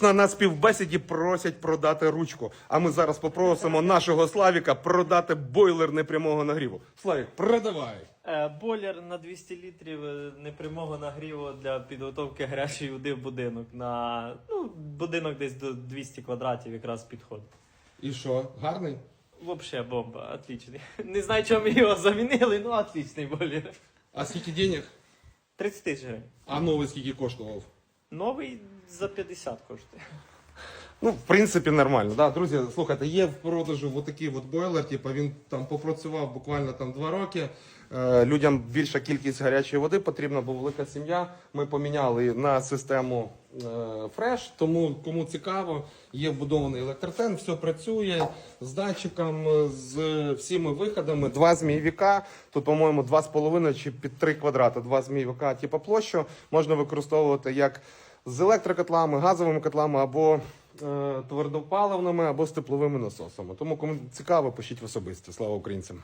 На співбесіді просять продати ручку. А ми зараз попросимо нашого Славіка продати бойлер непрямого нагріву. Славік, продавай. Е, Бойлер на 200 літрів е, непрямого нагріву для підготовки гарячої води в будинок. На ну, будинок десь до 200 квадратів якраз підходить. І що, гарний? Вообще бомба, отличний. Не знаю, чому його замінили, ну отличний бойлер. А скільки денег? 30 тисяч гривень. А новий скільки коштував? Новий за 50 коштує. Ну, в принципі, нормально. Да, друзі, слухайте, є в продажу отакий от бойлер, типу, він там попрацював буквально там два роки. Е, людям більша кількість гарячої води потрібна, бо велика сім'я. Ми поміняли на систему е, Fresh, тому кому цікаво, є вбудований електротен, все працює з датчиком, з всіми виходами. Два змійвіка. Тут, по-моєму, 2,5 чи під 3 квадрати. Два змійвіка, типу площу можна використовувати як з електрокотлами, газовими котлами або е, твердопаливними, або з тепловими насосами. Тому кому цікаво, пишіть в особисті. Слава українцям!